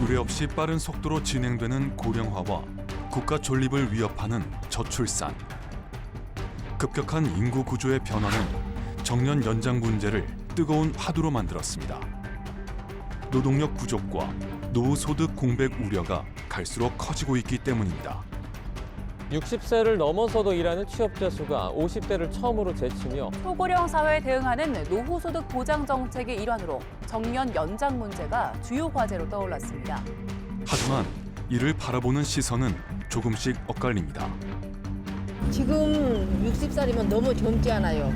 의뢰 없이 빠른 속도로 진행되는 고령화와 국가 존립을 위협하는 저출산. 급격한 인구 구조의 변화는 정년 연장 문제를 뜨거운 화두로 만들었습니다. 노동력 부족과 노후 소득 공백 우려가 갈수록 커지고 있기 때문입니다. 60세를 넘어서도 일하는 취업자 수가 50대를 처음으로 제치며 초고령 사회에 대응하는 노후소득 보장 정책의 일환으로 정년 연장 문제가 주요 과제로 떠올랐습니다. 하지만 이를 바라보는 시선은 조금씩 엇갈립니다. 지금 60살이면 너무 젊지 않아요.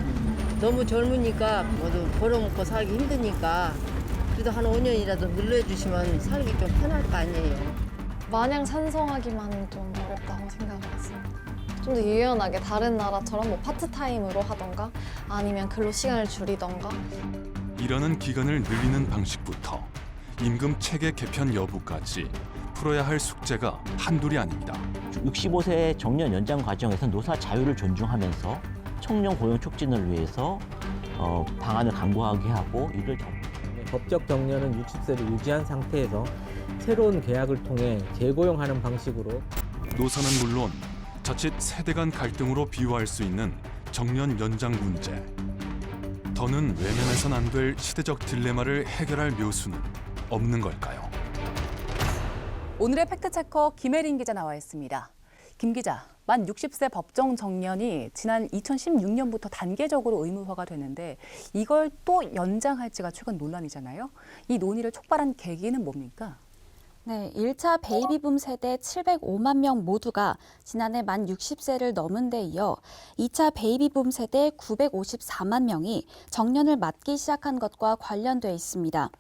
너무 젊으니까 모두 벌어먹고 살기 힘드니까 그래도 한 5년이라도 늘려주시면 살기 좀 편할 거 아니에요. 마냥 찬성하기만 좀 어렵다고 생각했습니다. 좀 더 유연하게 다른 나라처럼 뭐 파트타임으로 하던가 아니면 근로 시간을 줄이던가 일하는 기간을 늘리는 방식부터 임금 체계 개편 여부까지 풀어야 할 숙제가 한둘이 아닙니다. 65세 정년 연장 과정에서 노사 자유를 존중하면서 청년 고용 촉진을 위해서 어, 방안을 강구하게 하고 이를 정- 법적 정년은 60세를 유지한 상태에서 새로운 계약을 통해 재고용하는 방식으로 노사는 물론 자칫 세대 간 갈등으로 비유할 수 있는 정년 연장 문제. 더는 외면해선 안 될 시대적 딜레마를 해결할 묘수는 없는 걸까요? 오늘의 팩트체커 김혜린 기자 나와 있습니다. 김 기자, 만 60세 법정 정년이 지난 2016년부터 단계적으로 의무화가 되는데 이걸 또 연장할지가 최근 논란이잖아요. 이 논의를 촉발한 계기는 뭡니까? 네, 1차 베이비붐 세대 705만 명 모두가 지난해 만 60세를 넘은 데 이어 2차 베이비붐 세대 954만 명이 정년을 맞기 시작한 것과 관련돼 있습니다.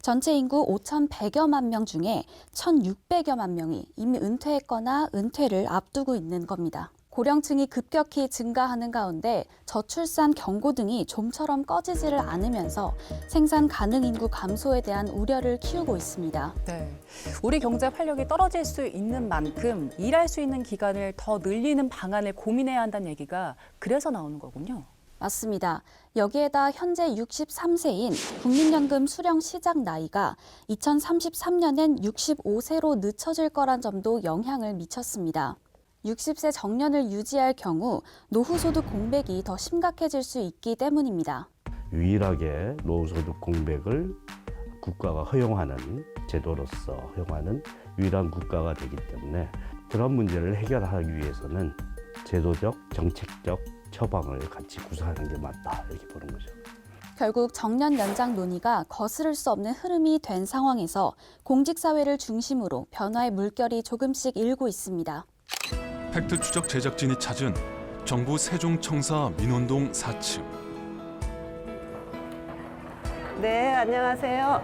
전체 인구 5,100여만 명 중에 1,600여만 명이 이미 은퇴했거나 은퇴를 앞두고 있는 겁니다. 고령층이 급격히 증가하는 가운데 저출산 경고 등이 좀처럼 꺼지지를 않으면서 생산 가능 인구 감소에 대한 우려를 키우고 있습니다. 네. 우리 경제 활력이 떨어질 수 있는 만큼 일할 수 있는 기간을 더 늘리는 방안을 고민해야 한다는 얘기가 그래서 나오는 거군요. 맞습니다. 여기에다 현재 63세인 국민연금 수령 시작 나이가 2033년엔 65세로 늦춰질 거란 점도 영향을 미쳤습니다. 60세 정년을 유지할 경우 노후소득 공백이 더 심각해질 수 있기 때문입니다. 유일하게 노후소득 공백을 국가가 허용하는 제도로서 허용하는 유일한 국가가 되기 때문에 그런 문제를 해결하기 위해서는 제도적, 정책적 처방을 같이 구사하는 게 맞다 이렇게 보는 거죠. 결국 정년 연장 논의가 거스를 수 없는 흐름이 된 상황에서 공직사회를 중심으로 변화의 물결이 조금씩 일고 있습니다. 팩트 추적 제작진이 찾은 정부 세종청사 민원동 4층. 네, 안녕하세요.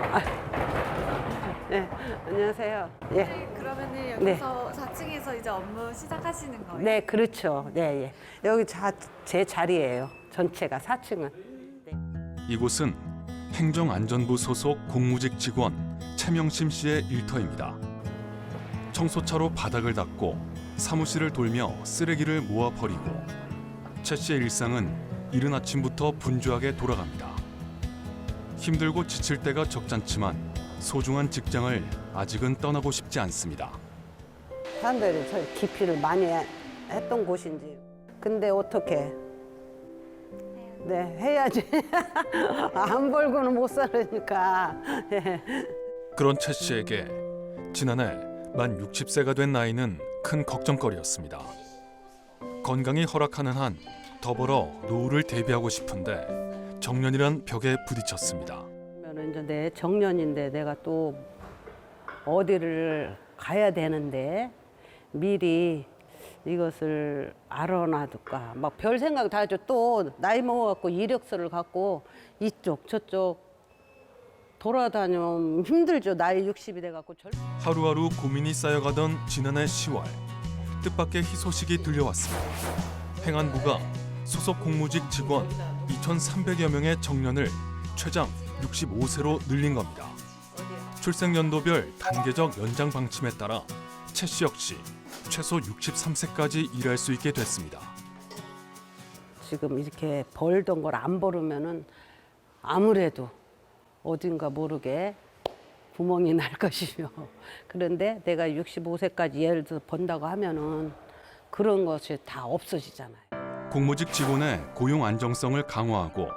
네, 안녕하세요. 예. 그러면은 네. 여기서 4층에서 이제 업무 시작하시는 거예요? 네, 그렇죠. 네, 예. 여기 자, 제 자리예요. 전체가 4층은. 이곳은 행정안전부 소속 공무직 직원 최명심 씨의 일터입니다. 청소차로 바닥을 닦고 사무실을 돌며 쓰레기를 모아 버리고 최 씨의 일상은 이른 아침부터 분주하게 돌아갑니다. 힘들고 지칠 때가 적잖지만 소중한 직장을 아직은 떠나고 싶지 않습니다. 사람들이 저 기피를 많이 해- 했던 곳인지. 근데 어떻게? 네, 해야지. 안 벌고는 못 살으니까. 예. 그런 최 씨에게 지난해 만 60세가 된 나이는 큰 걱정거리였습니다. 건강이 허락하는 한 더불어 노후를 대비하고 싶은데 정년이란 벽에 부딪혔습니다. 그러면 이제 내 정년인데 내가 또 어디를 가야 되는데 미리 이것을 알아놔둘까 막 별 생각 다 하죠 또 나이 먹어갖고 이력서를 갖고 이쪽 저쪽 돌아다니면 힘들죠 나이 60이 돼갖고 절... 하루하루 고민이 쌓여가던 지난해 10월 뜻밖의 희소식이 들려왔습니다. 행안부가 소속 공무직 직원 2,300여 명의 정년을 최장 65세로 늘린 겁니다. 출생 연도별 단계적 연장 방침에 따라 최씨 역시 최소 63세까지 일할 수 있게 됐습니다. 지금 이렇게 벌던 걸 안 벌으면은 아무래도 어딘가 모르게 구멍이 날 것이며 그런데 내가 65세까지 예를 들어 번다고 하면은 그런 것이 다 없어지잖아요. 공무직 직원의 고용 안정성을 강화하고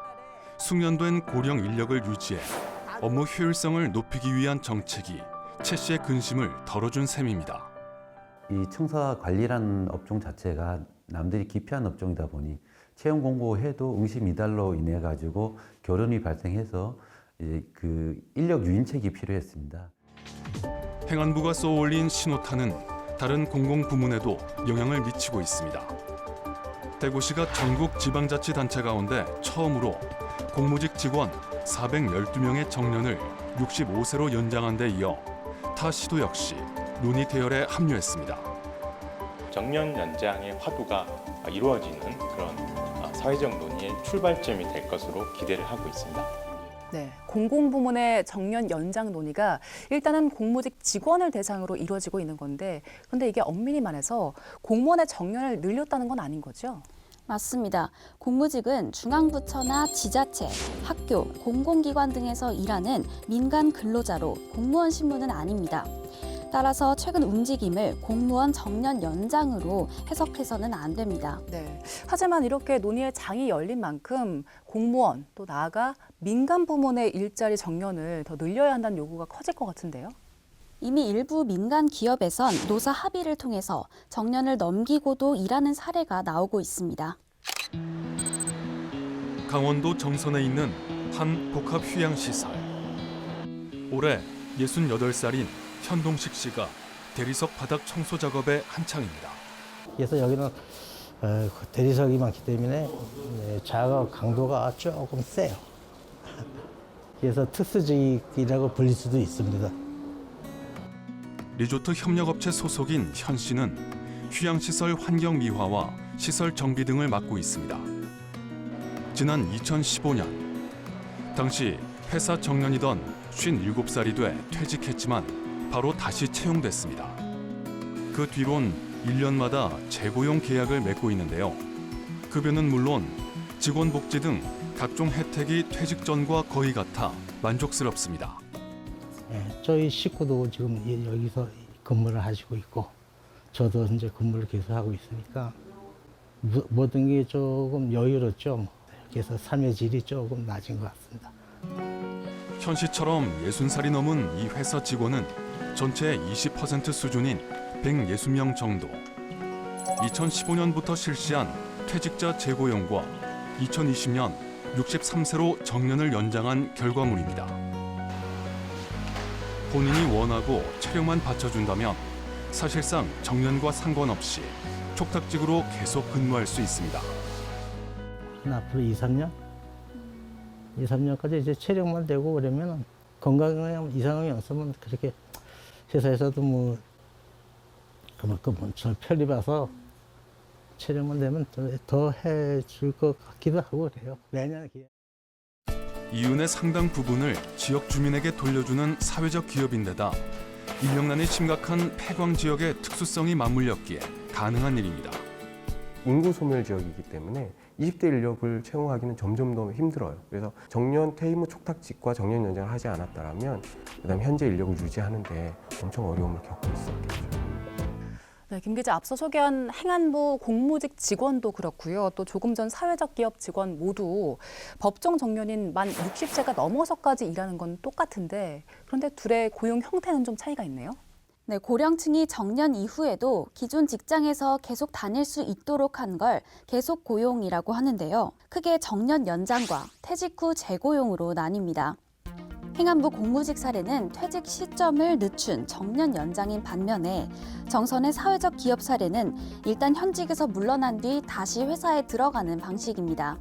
숙련된 고령 인력을 유지해 업무 효율성을 높이기 위한 정책이 최 씨의 근심을 덜어준 셈입니다. 이 청사 관리라는 업종 자체가 남들이 기피한 업종이다 보니 채용 공고해도 응시 미달로 인해 가지고 결혼이 발생해서 이제 그 인력 유인책이 필요했습니다. 행안부가 쏘올린 신호탄은 다른 공공 부문에도 영향을 미치고 있습니다. 대구시가 전국 지방자치단체 가운데 처음으로 공무직 직원 412명의 정년을 65세로 연장한 데 이어 타 시도 역시 논의 대열에 합류했습니다. 정년 연장의 화두가 이루어지는 그런 아, 사회적 논의의 출발점이 될 것으로 기대를 하고 있습니다. 네, 공공부문의 정년 연장 논의가 일단은 공무직 직원을 대상으로 이루어지고 있는 건데, 근데 이게 엄밀히 말해서 공무원의 정년을 늘렸다는 건 아닌 거죠? 맞습니다. 공무직은 중앙부처나 지자체, 학교, 공공기관 등에서 일하는 민간 근로자로 공무원 신분은 아닙니다. 따라서 최근 움직임을 공무원 정년 연장으로 해석해서는 안 됩니다. 네. 하지만 이렇게 논의의 장이 열린 만큼 공무원 또 나아가 민간 부문의 일자리 정년을 더 늘려야 한다는 요구가 커질 것 같은데요. 이미 일부 민간 기업에선 노사 합의를 통해서 정년을 넘기고도 일하는 사례가 나오고 있습니다. 강원도 정선에 있는 한 복합 휴양시설. 올해 68살인 현동식 씨가 대리석 바닥 청소 작업에 한창입니다. 그래서 여기는 어, 대리석이 많기 때문에 네, 작업 강도가 조금 세요. 그래서 특수직이라고 불릴 수도 있습니다. 리조트 협력업체 소속인 현 씨는 휴양시설 환경 미화와 시설 정비 등을 맡고 있습니다. 지난 2015년 당시 회사 정년이던 57살이 돼 퇴직했지만 바로 다시 채용됐습니다. 그 뒤론 1년마다 재고용 계약을 맺고 있는데요. 급여는 물론 직원 복지 등 각종 혜택이 퇴직 전과 거의 같아 만족스럽습니다. 예, 저희 식구도 지금 예, 여기서 근무를 하시고 있고 저도 이제 근무를 계속 하고 있으니까 모- 모든 게 조금 여유롭죠. 그래서 삶의 질이 조금 낮은 것 같습니다. 현 씨처럼 60살이 넘은 이 회사 직원은 전체의 20% 수준인 160명 정도. 2015년부터 실시한 퇴직자 재고용과 2020년 63세로 정년을 연장한 결과물입니다. 본인이 원하고 체력만 받쳐준다면 사실상 정년과 상관없이 촉탁직으로 계속 근무할 수 있습니다. 한 앞으로 2, 3년? 2, 3년까지 이제 체력만 되고 그러면 건강에 이상이 없으면 그렇게 회사에서도 뭐 그만큼 저 편리 봐서 체력만 되면 더 해줄 것 같기도 하고 그래요. 매년 기회. 이윤의 상당 부분을 지역 주민에게 돌려주는 사회적 기업인데다 인력난이 심각한 폐광 지역의 특수성이 맞물렸기에 가능한 일입니다. 인구 소멸 지역이기 때문에 20대 인력을 채용하기는 점점 더 힘들어요. 그래서 정년 퇴임 후 촉탁직과 정년 연장을 하지 않았다면 그다음 현재 인력을 유지하는데 엄청 어려움을 겪고 있었겠죠. 네, 김 기자 앞서 소개한 행안부 공무직 직원도 그렇고요. 또 조금 전 사회적 기업 직원 모두 법정 정년인 만 60세가 넘어서까지 일하는 건 똑같은데 그런데 둘의 고용 형태는 좀 차이가 있네요. 네, 고령층이 정년 이후에도 기존 직장에서 계속 다닐 수 있도록 한 걸 계속 고용이라고 하는데요. 크게 정년 연장과 퇴직 후 재고용으로 나뉩니다. 행안부 공무직 사례는 퇴직 시점을 늦춘 정년 연장인 반면에 정선의 사회적 기업 사례는 일단 현직에서 물러난 뒤 다시 회사에 들어가는 방식입니다.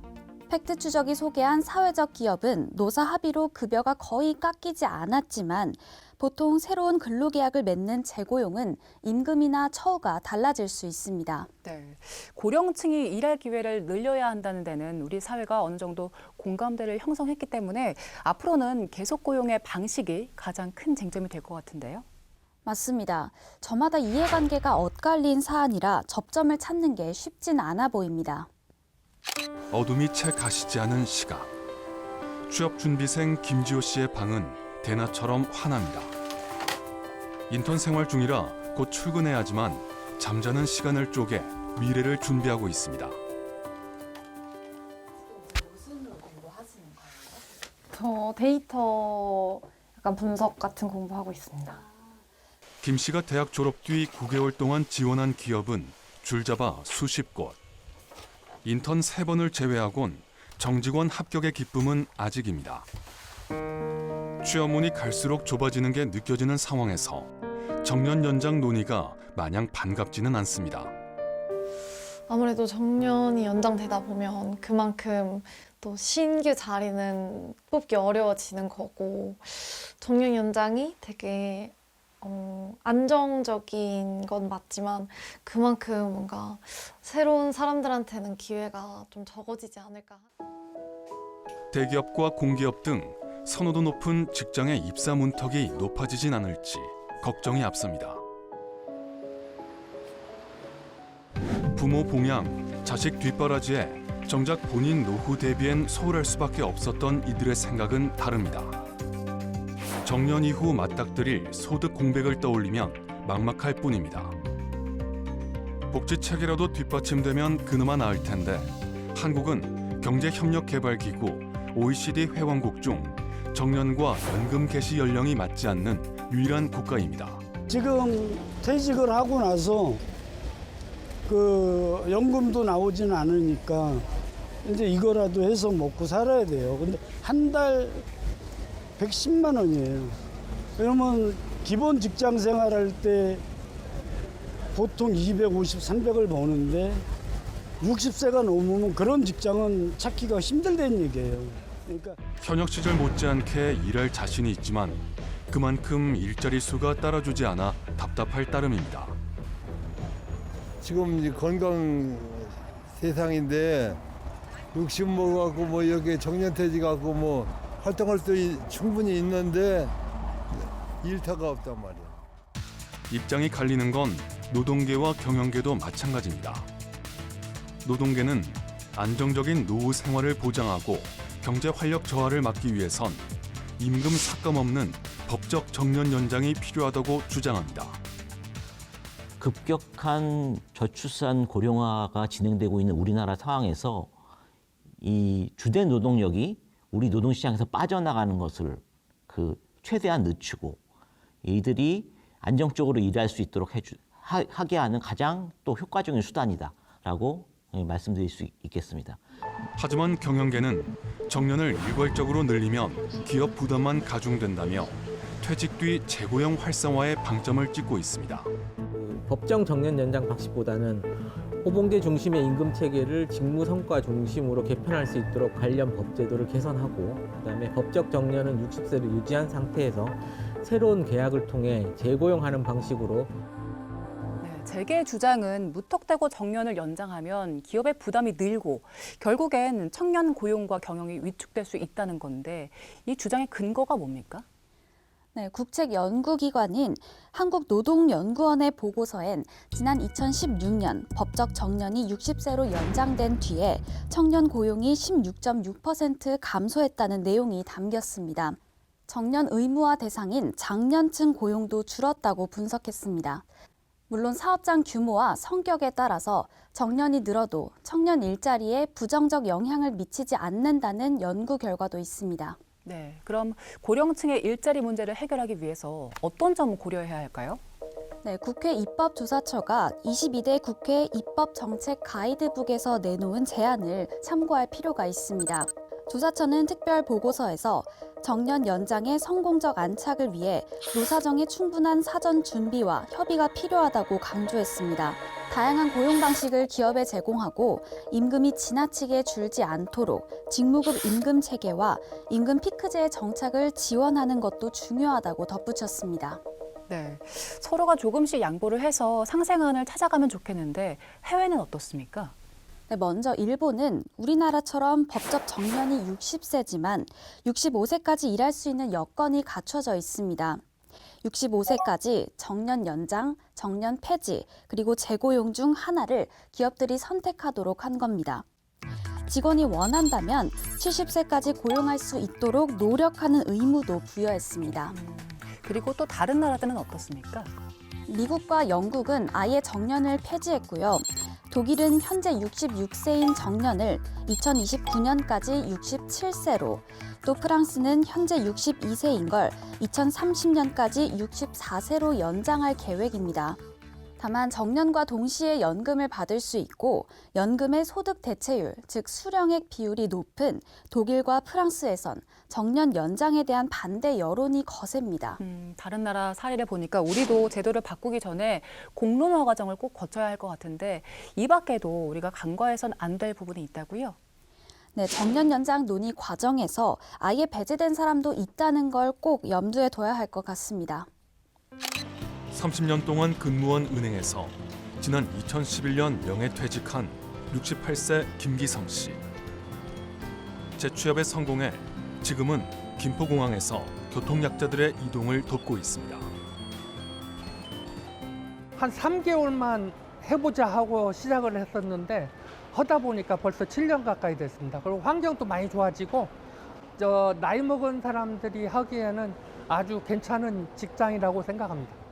팩트 추적이 소개한 사회적 기업은 노사 합의로 급여가 거의 깎이지 않았지만 보통 새로운 근로계약을 맺는 재고용은 임금이나 처우가 달라질 수 있습니다. 네. 고령층이 일할 기회를 늘려야 한다는 데는 우리 사회가 어느 정도 공감대를 형성했기 때문에 앞으로는 계속 고용의 방식이 가장 큰 쟁점이 될 것 같은데요. 맞습니다. 저마다 이해관계가 엇갈린 사안이라 접점을 찾는 게 쉽진 않아 보입니다. 어둠이 채 가시지 않은 시각. 취업 준비생 김지호 씨의 방은 대나처럼 환합니다. 인턴 생활 중이라 곧 출근해야 하지만 잠자는 시간을 쪼개 미래를 준비하고 있습니다. 저 데이터 약간 분석 같은 공부하고 있습니다. 김 씨가 대학 졸업 뒤 9개월 동안 지원한 기업은 줄잡아 수십 곳. 인턴 세번을 제외하곤 정직원 합격의 기쁨은 아직입니다. 취업문이 갈수록 좁아지는 게 느껴지는 상황에서 정년 연장 논의가 마냥 반갑지는 않습니다. 아무래도 정년이 연장되다 보면 그만큼 또 신규 자리는 뽑기 어려워지는 거고 정년 연장이 되게 어, 안정적인 건 맞지만 그만큼 뭔가 새로운 사람들한테는 기회가 좀 적어지지 않을까. 대기업과 공기업 등 선호도 높은 직장의 입사 문턱이 높아지진 않을지 걱정이 앞섭니다. 부모 봉양, 자식 뒷바라지에 정작 본인 노후 대비엔 소홀할 수밖에 없었던 이들의 생각은 다릅니다. 정년 이후 맞닥뜨릴 소득 공백을 떠올리면 막막할 뿐입니다. 복지 체계라도 뒷받침되면 그나마 나을 텐데 한국은 경제협력개발기구 OECD 회원국 중 정년과 연금 개시 연령이 맞지 않는 유일한 국가입니다. 지금 퇴직을 하고 나서 그 연금도 나오진 않으니까 이제 이거라도 해서 먹고 살아야 돼요. 근데 한 달 110만 원이에요. 그러면 기본 직장 생활할 때 보통 250, 300을 버는데 60세가 넘으면 그런 직장은 찾기가 힘들다는 얘기예요. 그러니까 현역 시절 못지않게 일할 자신이 있지만 그만큼 일자리 수가 따라주지 않아 답답할 따름입니다. 지금 이제 건강 세상인데 60 먹어갖고 뭐 이렇게 정년퇴직 갖고 뭐 활동할 수 있- 충분히 있는데 일터가 없단 말이야. 입장이 갈리는 건 노동계와 경영계도 마찬가지입니다. 노동계는 안정적인 노후 생활을 보장하고 경제 활력 저하를 막기 위해선 임금 삭감 없는 법적 정년 연장이 필요하다고 주장합니다. 급격한 저출산 고령화가 진행되고 있는 우리나라 상황에서 이 주된 노동력이 우리 노동시장에서 빠져나가는 것을 그 최대한 늦추고 이들이 안정적으로 일할 수 있도록 해주, 하, 하게 하는 가장 또 효과적인 수단이다라고 예, 말씀드릴 수 있겠습니다. 하지만 경영계는 정년을 일괄적으로 늘리면 기업 부담만 가중된다며 퇴직 뒤 재고용 활성화에 방점을 찍고 있습니다. 그 법정 정년 연장 방식보다는 호봉제 중심의 임금 체계를 직무 성과 중심으로 개편할 수 있도록 관련 법 제도를 개선하고 그다음에 법적 정년은 60세를 유지한 상태에서 새로운 계약을 통해 재고용하는 방식으로 네, 재계 주장은 무턱대고 정년을 연장하면 기업의 부담이 늘고 결국엔 청년 고용과 경영이 위축될 수 있다는 건데 이 주장의 근거가 뭡니까? 네, 국책 연구기관인 한국노동연구원의 보고서엔 지난 2016년 법적 정년이 60세로 연장된 뒤에 청년 고용이 16.6% 감소했다는 내용이 담겼습니다. 정년 의무화 대상인 장년층 고용도 줄었다고 분석했습니다. 물론 사업장 규모와 성격에 따라서 정년이 늘어도 청년 일자리에 부정적 영향을 미치지 않는다는 연구 결과도 있습니다. 네, 그럼 고령층의 일자리 문제를 해결하기 위해서 어떤 점을 고려해야 할까요? 네, 국회 입법조사처가 22대 국회 입법정책 가이드북에서 내놓은 제안을 참고할 필요가 있습니다. 조사처는 특별 보고서에서 정년 연장의 성공적 안착을 위해 노사정의 충분한 사전 준비와 협의가 필요하다고 강조했습니다. 다양한 고용 방식을 기업에 제공하고 임금이 지나치게 줄지 않도록 직무급 임금 체계와 임금 피크제의 정착을 지원하는 것도 중요하다고 덧붙였습니다. 네, 서로가 조금씩 양보를 해서 상생안을 찾아가면 좋겠는데 해외는 어떻습니까? 네, 먼저 일본은 우리나라처럼 법적 정년이 60세지만 65세까지 일할 수 있는 여건이 갖춰져 있습니다. 65세까지 정년 연장, 정년 폐지, 그리고 재고용 중 하나를 기업들이 선택하도록 한 겁니다. 직원이 원한다면 70세까지 고용할 수 있도록 노력하는 의무도 부여했습니다. 그리고 또 다른 나라들은 어떻습니까? 미국과 영국은 아예 정년을 폐지했고요. 독일은 현재 66세인 정년을 2029년까지 67세로, 또 프랑스는 현재 62세인 걸 2030년까지 64세로 연장할 계획입니다. 다만 정년과 동시에 연금을 받을 수 있고 연금의 소득 대체율, 즉 수령액 비율이 높은 독일과 프랑스에선 정년 연장에 대한 반대 여론이 거셉니다. 음, 다른 나라 사례를 보니까 우리도 제도를 바꾸기 전에 공론화 과정을 꼭 거쳐야 할 것 같은데 이 밖에도 우리가 간과해선 안 될 부분이 있다고요? 네, 정년 연장 논의 과정에서 아예 배제된 사람도 있다는 걸 꼭 염두에 둬야 할 것 같습니다. 30년 동안 근무한 은행에서 지난 2011년 명예퇴직한 68세 김기성 씨. 재취업에 성공해 지금은 김포공항에서 교통약자들의 이동을 돕고 있습니다. 한 3개월만 해보자 하고 시작을 했었는데 하다 보니까 벌써 7년 가까이 됐습니다. 그리고 환경도 많이 좋아지고 저 나이 먹은 사람들이 하기에는 아주 괜찮은 직장이라고 생각합니다.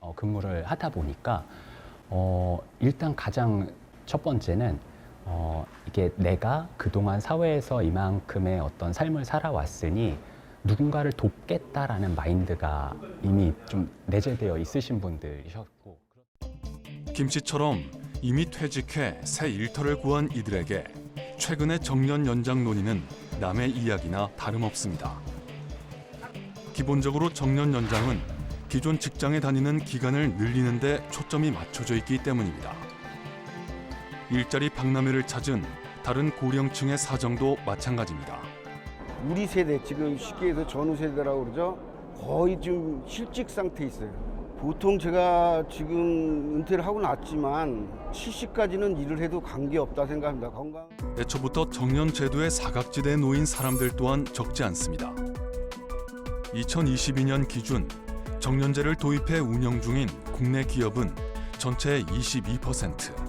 어, 근무를 하다 보니까 어, 일단 가장 첫 번째는 어, 이게 내가 그동안 사회에서 이만큼의 어떤 삶을 살아왔으니 누군가를 돕겠다라는 마인드가 이미 좀 내재되어 있으신 분들이셨고 김 씨처럼 이미 퇴직해 새 일터를 구한 이들에게 최근의 정년 연장 논의는 남의 이야기나 다름없습니다. 기본적으로 정년 연장은 기존 직장에 다니는 기간을 늘리는 데 초점이 맞춰져 있기 때문입니다. 일자리 박람회를 찾은 다른 고령층의 사정도 마찬가지입니다. 우리 세대 지금 쉽게 해서 전후 세대라고 그러죠. 거의 좀 실직 상태에 있어요. 보통 제가 지금 은퇴를 하고 났지만 70까지는 일을 해도 관계없다 생각합니다. 건강. 애초부터 정년 제도의 사각지대에 놓인 사람들 또한 적지 않습니다. 2022년 기준 정년제를 도입해 운영 중인 국내 기업은 전체의 22%.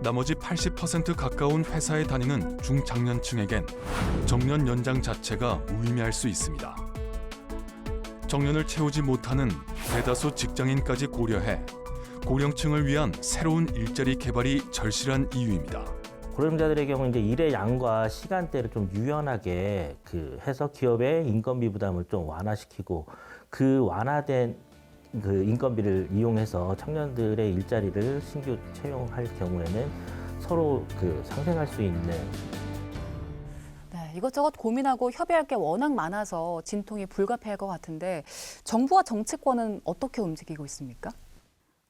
나머지 80% 가까운 회사에 다니는 중장년층에겐 정년 연장 자체가 무의미할 수 있습니다. 정년을 채우지 못하는 대다수 직장인까지 고려해 고령층을 위한 새로운 일자리 개발이 절실한 이유입니다. 고령자들의 경우 이제 일의 양과 시간대를 좀 유연하게 그 해서 기업의 인건비 부담을 좀 완화시키고 그 완화된 그 인건비를 이용해서 청년들의 일자리를 신규 채용할 경우에는 서로 그 상생할 수 있는 네, 이것저것 고민하고 협의할 게 워낙 많아서 진통이 불가피할 것 같은데 정부와 정치권은 어떻게 움직이고 있습니까?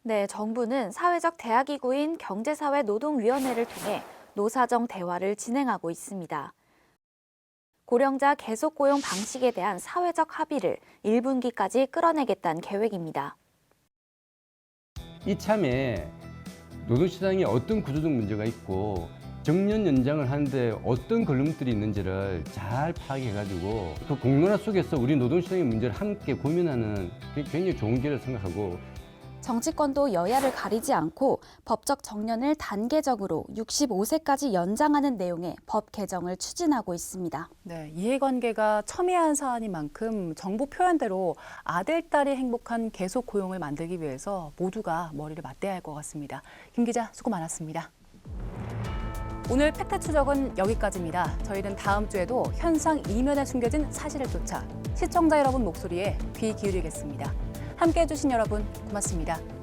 네, 정부는 사회적 대화기구인 경제사회노동위원회를 통해 노사정 대화를 진행하고 있습니다. 고령자 계속 고용 방식에 대한 사회적 합의를 1분기까지 끌어내겠다는 계획입니다. 이참에 노동시장에 어떤 구조적 문제가 있고 정년 연장을 하는데 어떤 걸림돌이 있는지를 잘 파악해가지고 그 공론화 속에서 우리 노동시장의 문제를 함께 고민하는 게 굉장히 좋은 기회를 생각하고 정치권도 여야를 가리지 않고 법적 정년을 단계적으로 65세까지 연장하는 내용의 법 개정을 추진하고 있습니다. 네, 이해관계가 첨예한 사안인 만큼 정부 표현대로 아들, 딸이 행복한 계속 고용을 만들기 위해서 모두가 머리를 맞대야 할 것 같습니다. 김 기자 수고 많았습니다. 오늘 팩트 추적은 여기까지입니다. 저희는 다음 주에도 현상 이면에 숨겨진 사실을 쫓아 시청자 여러분 목소리에 귀 기울이겠습니다. 함께해 주신 여러분 고맙습니다.